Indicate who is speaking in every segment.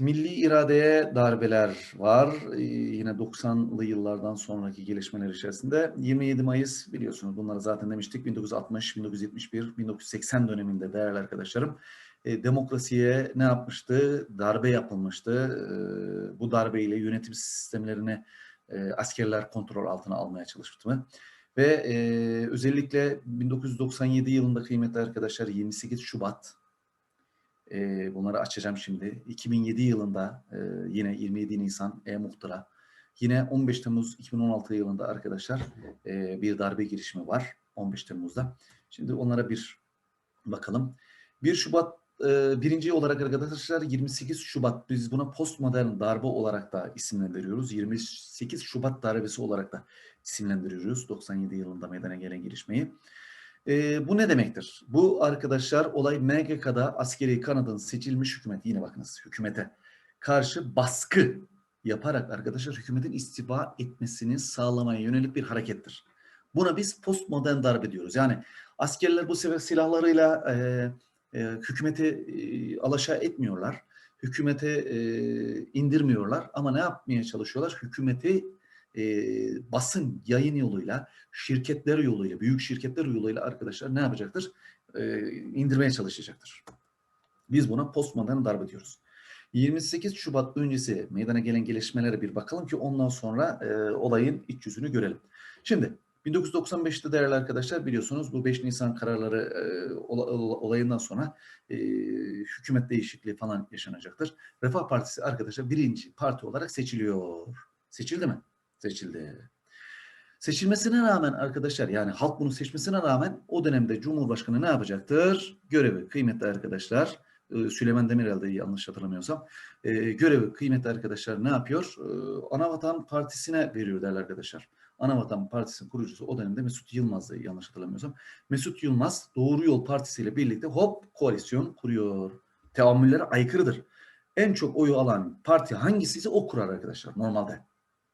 Speaker 1: Milli iradeye darbeler var. Ee, yine 90'lı yıllardan sonraki gelişmeler içerisinde. 27 Mayıs biliyorsunuz bunları zaten demiştik. 1960, 1971, 1980 döneminde değerli arkadaşlarım. e, demokrasiye ne yapmıştı? Darbe yapılmıştı. Ee, bu darbeyle yönetim sistemlerini e, askerler kontrol altına almaya çalışmıştı. Ve e, özellikle 1997 yılında kıymetli arkadaşlar 28 Şubat e, bunları açacağım şimdi. 2007 yılında e, yine 27 Nisan E-Muhtıra. Yine 15 Temmuz 2016 yılında arkadaşlar e, bir darbe girişimi var. 15 Temmuz'da. Şimdi onlara bir bakalım. 1 Şubat e, birinci olarak arkadaşlar 28 Şubat biz buna postmodern darbe olarak da isimlendiriyoruz. 28 Şubat darbesi olarak da isimlendiriyoruz 97 yılında meydana gelen gelişmeyi. E, bu ne demektir? Bu arkadaşlar olay MGK'da askeri kanadın seçilmiş hükümet yine bakınız hükümete karşı baskı yaparak arkadaşlar hükümetin istifa etmesini sağlamaya yönelik bir harekettir. Buna biz postmodern darbe diyoruz. Yani askerler bu sefer silahlarıyla e, e, hükümeti e, alaşağı etmiyorlar. Hükümete e, indirmiyorlar ama ne yapmaya çalışıyorlar? Hükümeti e, basın yayın yoluyla, şirketler yoluyla, büyük şirketler yoluyla arkadaşlar ne yapacaktır? E, indirmeye çalışacaktır. Biz buna postmodern darbe diyoruz. 28 Şubat öncesi meydana gelen gelişmelere bir bakalım ki ondan sonra e, olayın iç yüzünü görelim. Şimdi 1995'te değerli arkadaşlar biliyorsunuz bu 5 Nisan kararları e, olayından sonra e, hükümet değişikliği falan yaşanacaktır. Refah Partisi arkadaşlar birinci parti olarak seçiliyor. Seçildi mi? Seçildi. Seçilmesine rağmen arkadaşlar yani halk bunu seçmesine rağmen o dönemde Cumhurbaşkanı ne yapacaktır? Görevi kıymetli arkadaşlar Süleyman Demirel'de yanlış hatırlamıyorsam görevi kıymetli arkadaşlar ne yapıyor? Anavatan Partisi'ne veriyor değerli arkadaşlar. Anavatan Partisi'nin kurucusu o dönemde Mesut Yılmaz'dı yanlış hatırlamıyorsam. Mesut Yılmaz Doğru Yol Partisi ile birlikte hop koalisyon kuruyor. Teamüllere aykırıdır. En çok oyu alan parti hangisiyse o kurar arkadaşlar normalde.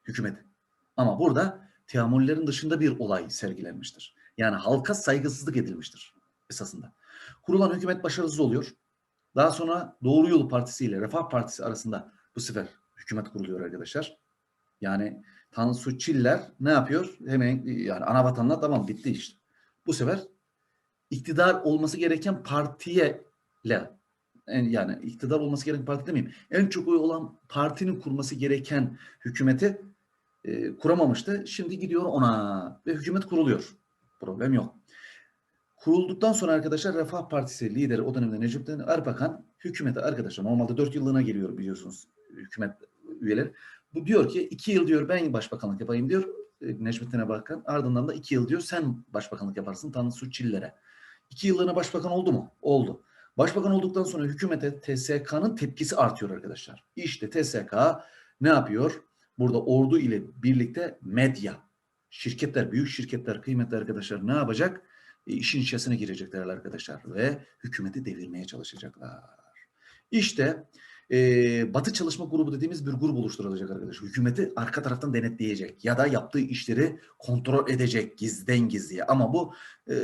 Speaker 1: Hükümet. Ama burada teamüllerin dışında bir olay sergilenmiştir. Yani halka saygısızlık edilmiştir esasında. Kurulan hükümet başarısız oluyor. Daha sonra Doğru Yolu Partisi ile Refah Partisi arasında bu sefer hükümet kuruluyor arkadaşlar. Yani Tansu Çiller ne yapıyor? Hemen yani ana vatanla tamam bitti işte. Bu sefer iktidar olması gereken partiye yani iktidar olması gereken parti demeyeyim. En çok oy olan partinin kurması gereken hükümeti e, kuramamıştı. Şimdi gidiyor ona ve hükümet kuruluyor. Problem yok. Kurulduktan sonra arkadaşlar Refah Partisi lideri o dönemde Necmettin Erbakan hükümete arkadaşlar normalde 4 yıllığına geliyor biliyorsunuz hükümet üyeleri. Bu diyor ki iki yıl diyor ben başbakanlık yapayım diyor e, Necmettin Erbakan. Ardından da iki yıl diyor sen başbakanlık yaparsın Tansu Çiller'e. İki yıllığına başbakan oldu mu? Oldu. Başbakan olduktan sonra hükümete TSK'nın tepkisi artıyor arkadaşlar. İşte TSK ne yapıyor? Burada ordu ile birlikte medya, şirketler, büyük şirketler, kıymetli arkadaşlar ne yapacak? E, işin içerisine girecekler arkadaşlar ve hükümeti devirmeye çalışacaklar. İşte e, Batı Çalışma Grubu dediğimiz bir grup oluşturulacak arkadaşlar. Hükümeti arka taraftan denetleyecek ya da yaptığı işleri kontrol edecek gizden gizliye. Ama bu e,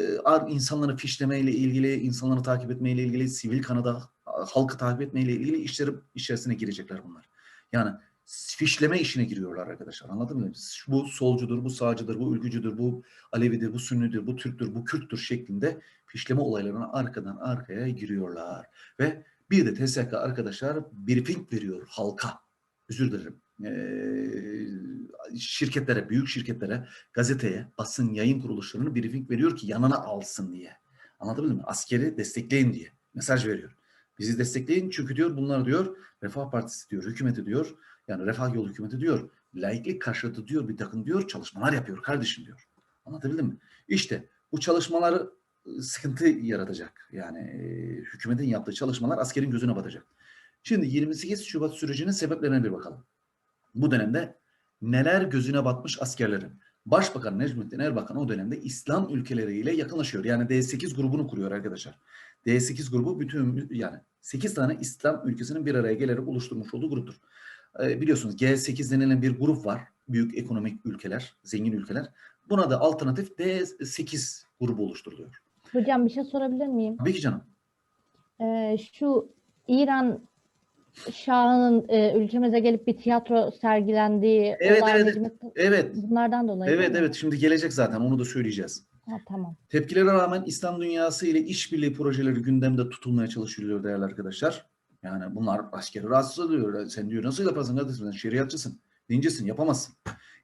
Speaker 1: insanları fişlemeyle ilgili, insanları takip etmeyle ilgili, sivil kanada halkı takip etmeyle ilgili işleri içerisine girecekler bunlar. Yani fişleme işine giriyorlar arkadaşlar. Anladın mı? Bu solcudur, bu sağcıdır, bu ülkücüdür, bu Alevidir, bu Sünnidir, bu Türktür, bu Kürttür şeklinde fişleme olaylarına arkadan arkaya giriyorlar. Ve bir de TSK arkadaşlar briefing veriyor halka. Özür dilerim. Ee, şirketlere, büyük şirketlere, gazeteye, basın yayın kuruluşlarını briefing veriyor ki yanına alsın diye. Anladın mı? Askeri destekleyin diye mesaj veriyor. Bizi destekleyin çünkü diyor bunlar diyor Refah Partisi diyor, hükümeti diyor yani refah yolu hükümeti diyor. Laiklik karşıtı diyor bir takım diyor çalışmalar yapıyor kardeşim diyor. Anlatabildim mi? İşte bu çalışmaları ıı, sıkıntı yaratacak. Yani e, hükümetin yaptığı çalışmalar askerin gözüne batacak. Şimdi 28 Şubat sürecinin sebeplerine bir bakalım. Bu dönemde neler gözüne batmış askerlerin? Başbakan Necmettin Erbakan o dönemde İslam ülkeleriyle yakınlaşıyor. Yani D8 grubunu kuruyor arkadaşlar. D8 grubu bütün yani 8 tane İslam ülkesinin bir araya gelerek oluşturmuş olduğu gruptur. Ee, biliyorsunuz G8 denilen bir grup var. Büyük ekonomik ülkeler, zengin ülkeler. Buna da alternatif D8 grubu oluşturuluyor.
Speaker 2: Hocam bir şey sorabilir miyim?
Speaker 1: Tabii ki canım.
Speaker 2: Ee, şu İran Şah'ın e, ülkemize gelip bir tiyatro sergilendiği
Speaker 1: Evet,
Speaker 2: olay
Speaker 1: evet. Evet,
Speaker 2: bunlardan dolayı
Speaker 1: evet, evet. Şimdi gelecek zaten. Onu da söyleyeceğiz.
Speaker 2: Ha, tamam.
Speaker 1: Tepkilere rağmen İslam dünyası ile işbirliği projeleri gündemde tutulmaya çalışılıyor değerli arkadaşlar. Yani bunlar askeri rahatsız oluyor. Sen diyor nasıl yaparsın kardeşim? Sen şeriatçısın, dincisin, yapamazsın.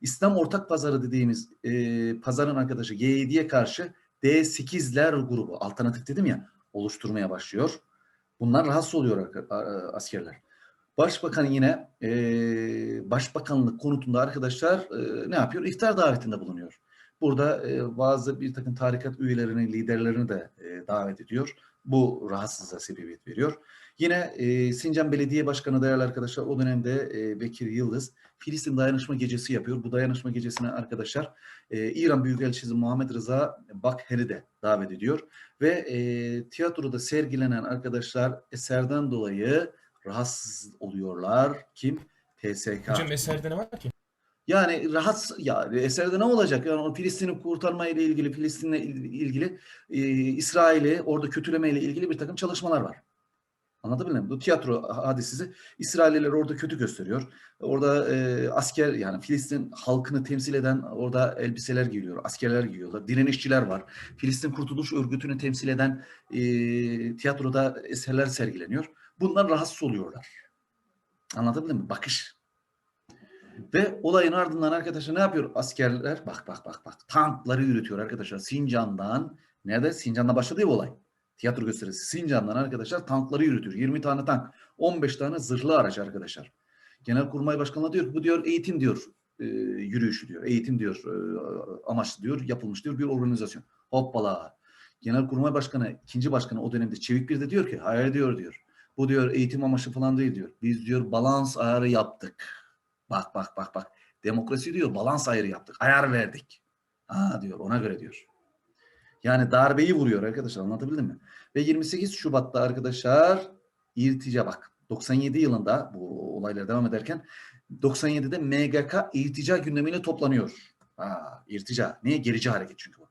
Speaker 1: İslam ortak pazarı dediğimiz e, pazarın arkadaşı G7'ye karşı D8'ler grubu, alternatif dedim ya, oluşturmaya başlıyor. Bunlar rahatsız oluyor askerler. Başbakan yine e, başbakanlık konutunda arkadaşlar e, ne yapıyor? İftar davetinde bulunuyor. Burada e, bazı bir takım tarikat üyelerini, liderlerini de e, davet ediyor. Bu rahatsızlığa sebebiyet veriyor. Yine e, Sincan Belediye Başkanı değerli arkadaşlar o dönemde e, Bekir Yıldız Filistin Dayanışma Gecesi yapıyor. Bu dayanışma gecesine arkadaşlar e, İran Büyükelçisi Muhammed Rıza Bakher'i de davet ediyor. Ve e, tiyatroda sergilenen arkadaşlar eserden dolayı rahatsız oluyorlar. Kim? TSK.
Speaker 3: Hocam eserde ne var ki?
Speaker 1: Yani rahatsız ya eserde ne olacak? Yani Filistin'i kurtarma ile ilgili, Filistin'le il- ilgili, e, İsrail'i orada kötüleme ile ilgili bir takım çalışmalar var. Anlatabildim mi? Bu tiyatro hadisesi İsrailliler orada kötü gösteriyor. Orada e, asker yani Filistin halkını temsil eden orada elbiseler giyiyor, askerler giyiyorlar, direnişçiler var. Filistin Kurtuluş Örgütü'nü temsil eden e, tiyatroda eserler sergileniyor. Bundan rahatsız oluyorlar. Anlatabildim mi? Bakış. Ve olayın ardından arkadaşlar ne yapıyor askerler? Bak bak bak bak. Tankları yürütüyor arkadaşlar. Sincan'dan. Nerede? Sincan'da başladı ya bu olay. Tiyatro gösterisi. Sincan'dan arkadaşlar tankları yürütüyor. 20 tane tank. 15 tane zırhlı araç arkadaşlar. Genelkurmay Başkanı diyor bu diyor eğitim diyor e, yürüyüşü diyor. Eğitim diyor e, amaçlı diyor yapılmış diyor bir organizasyon. Hoppala. Genelkurmay Başkanı, ikinci başkanı o dönemde Çevik bir de diyor ki hayır diyor diyor. Bu diyor eğitim amaçlı falan değil diyor. Biz diyor balans ayarı yaptık. Bak bak bak bak. Demokrasi diyor balans ayarı yaptık. Ayar verdik. Ha diyor ona göre diyor. Yani darbeyi vuruyor arkadaşlar anlatabildim mi? Ve 28 Şubat'ta arkadaşlar irtica bak 97 yılında bu olaylar devam ederken 97'de MGK irtica gündemiyle toplanıyor. Ha, irtica. Niye? Gerici hareket çünkü bu.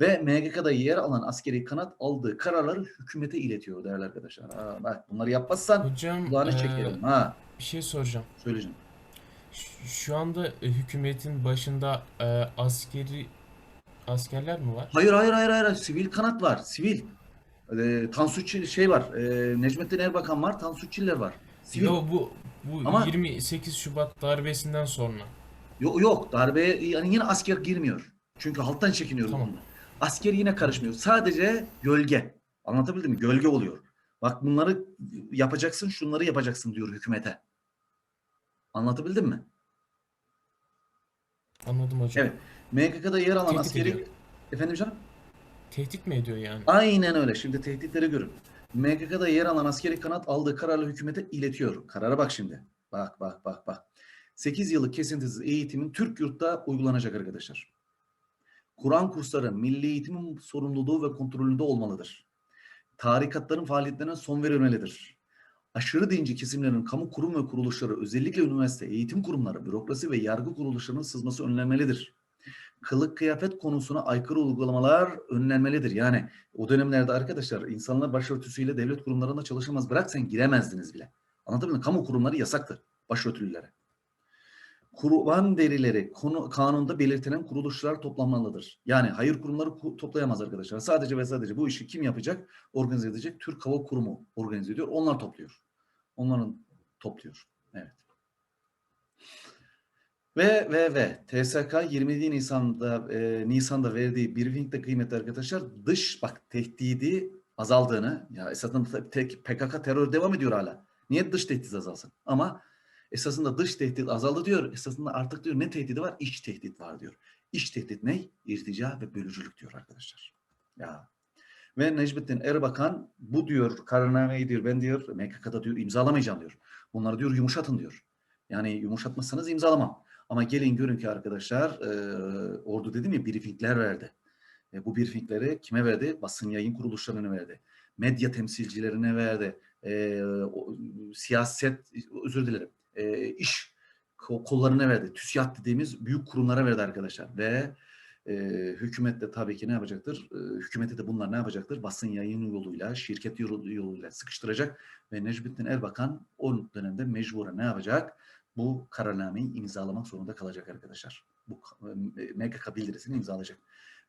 Speaker 1: Ve MGK'da yer alan askeri kanat aldığı kararları hükümete iletiyor değerli arkadaşlar. Ha, bak bunları yapmazsan
Speaker 3: Hocam
Speaker 1: kulağını
Speaker 3: eee,
Speaker 1: çekerim. Ha,
Speaker 3: bir şey soracağım.
Speaker 1: söyleyeceğim.
Speaker 3: Şu anda e, hükümetin başında e, askeri askerler mi var?
Speaker 1: Hayır hayır hayır hayır. Sivil kanat var. Sivil. Ee, Tansu Çil- şey var. Ee, Necmettin Erbakan var. Tansu Çiller var. Sivil.
Speaker 3: Yo bu bu
Speaker 1: Ama-
Speaker 3: 28 Şubat darbesinden sonra.
Speaker 1: Yok yok darbeye yani yine asker girmiyor. Çünkü halktan çekiniyor
Speaker 3: Tamam.
Speaker 1: bunlar. Asker yine karışmıyor. Sadece gölge. Anlatabildim mi? Gölge oluyor. Bak bunları yapacaksın, şunları yapacaksın diyor hükümete. Anlatabildim mi?
Speaker 3: Anladım hocam.
Speaker 1: Evet. MKK'da yer alan
Speaker 3: Tehdit
Speaker 1: askeri...
Speaker 3: ediyor.
Speaker 1: Efendim canım?
Speaker 3: Tehdit mi ediyor yani?
Speaker 1: Aynen öyle. Şimdi tehditleri görün. MKK'da yer alan askeri kanat aldığı kararlı hükümete iletiyor. Karara bak şimdi. Bak bak bak bak. 8 yıllık kesintisiz eğitimin Türk yurtta uygulanacak arkadaşlar. Kur'an kursları milli eğitimin sorumluluğu ve kontrolünde olmalıdır. Tarikatların faaliyetlerine son verilmelidir. Aşırı dinci kesimlerin kamu kurum ve kuruluşları özellikle üniversite, eğitim kurumları, bürokrasi ve yargı kuruluşlarının sızması önlenmelidir. Kılık kıyafet konusuna aykırı uygulamalar önlenmelidir. Yani o dönemlerde arkadaşlar insanlar başörtüsüyle devlet kurumlarında çalışamaz. Bırak sen giremezdiniz bile. Anlatabildim mi? Kamu kurumları yasaktı başörtülülere. Kurban derileri konu, kanunda belirtilen kuruluşlar toplanmalıdır. Yani hayır kurumları ku- toplayamaz arkadaşlar. Sadece ve sadece bu işi kim yapacak? Organize edecek. Türk Hava Kurumu organize ediyor. Onlar topluyor. Onların topluyor. Evet. Ve ve ve TSK 27 Nisan'da e, Nisan'da verdiği briefingde kıymetli arkadaşlar dış bak tehdidi azaldığını ya esasında tek PKK terör devam ediyor hala. Niye dış tehdit azalsın? Ama esasında dış tehdit azaldı diyor. Esasında artık diyor ne tehdidi var? İç tehdit var diyor. İç tehdit ne? İrtica ve bölücülük diyor arkadaşlar. Ya. Ve Necmettin Erbakan bu diyor kararnameyi diyor ben diyor MKK'da diyor imzalamayacağım diyor. Bunları diyor yumuşatın diyor. Yani yumuşatmazsanız imzalamam. Ama gelin görün ki arkadaşlar e, ordu dedim ya briefingler verdi. E, bu briefingleri kime verdi? Basın yayın kuruluşlarına verdi. Medya temsilcilerine verdi. E, o, siyaset, özür dilerim, e, iş ko- kollarına verdi. TÜSİAD dediğimiz büyük kurumlara verdi arkadaşlar. Ve E, hükümet de tabii ki ne yapacaktır? E, hükümeti de bunlar ne yapacaktır? Basın yayın yoluyla, şirket yolu- yoluyla sıkıştıracak ve Necmettin Erbakan o dönemde mecburen ne yapacak? Bu kararnameyi imzalamak zorunda kalacak arkadaşlar. Bu MKK bildirisini imzalayacak.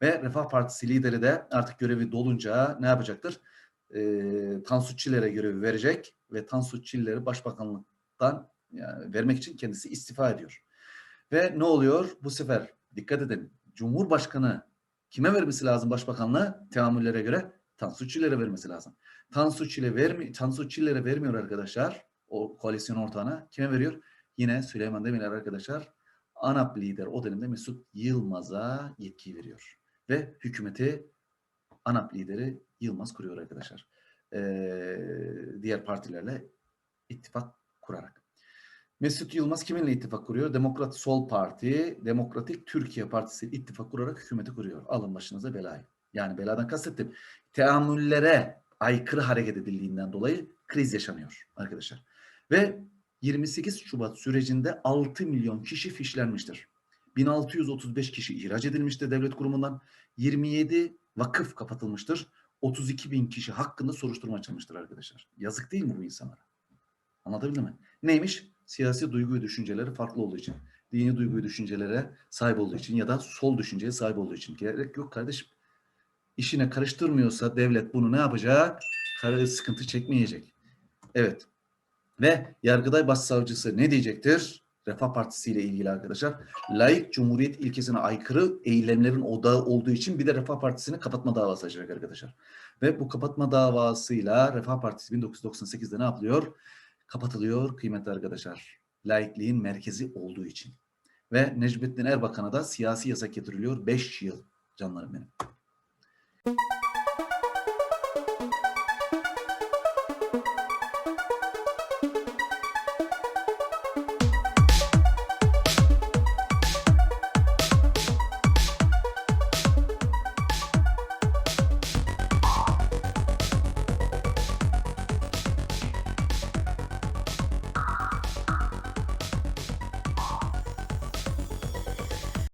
Speaker 1: Ve Refah Partisi lideri de artık görevi dolunca ne yapacaktır? E, Tansu Çiller'e görevi verecek ve Tansu Çiller'i başbakanlıktan yani vermek için kendisi istifa ediyor. Ve ne oluyor? Bu sefer dikkat edin. Cumhurbaşkanı kime vermesi lazım başbakanlığı? Teamüllere göre Tansu Çiller'e vermesi lazım. Tansu Çiller'e vermi Tansu Çiller'e vermiyor arkadaşlar. O koalisyon ortağına kime veriyor? Yine Süleyman Demirel arkadaşlar ANAP lider o dönemde Mesut Yılmaz'a yetki veriyor. Ve hükümeti ANAP lideri Yılmaz kuruyor arkadaşlar. Ee, diğer partilerle ittifak kurarak. Mesut Yılmaz kiminle ittifak kuruyor? Demokrat Sol Parti, Demokratik Türkiye Partisi ittifak kurarak hükümeti kuruyor. Alın başınıza belayı. Yani beladan kastettim. Teamüllere aykırı hareket edildiğinden dolayı kriz yaşanıyor arkadaşlar. Ve 28 Şubat sürecinde 6 milyon kişi fişlenmiştir. 1635 kişi ihraç edilmiştir devlet kurumundan. 27 vakıf kapatılmıştır. 32 bin kişi hakkında soruşturma açılmıştır arkadaşlar. Yazık değil mi bu insanlara? Anlatabildim mi? Neymiş? Siyasi duygu ve düşünceleri farklı olduğu için. Dini duygu ve düşüncelere sahip olduğu için ya da sol düşünceye sahip olduğu için. Gerek yok kardeşim. İşine karıştırmıyorsa devlet bunu ne yapacak? Sıkıntı çekmeyecek. Evet. Ve Yargıday Başsavcısı ne diyecektir? Refah Partisi ile ilgili arkadaşlar. Laik Cumhuriyet ilkesine aykırı eylemlerin odağı olduğu için bir de Refah Partisi'ni kapatma davası açacak arkadaşlar. Ve bu kapatma davasıyla Refah Partisi 1998'de ne yapılıyor? Kapatılıyor kıymetli arkadaşlar. Laikliğin merkezi olduğu için. Ve Necmettin Erbakan'a da siyasi yasak getiriliyor 5 yıl canlarım benim.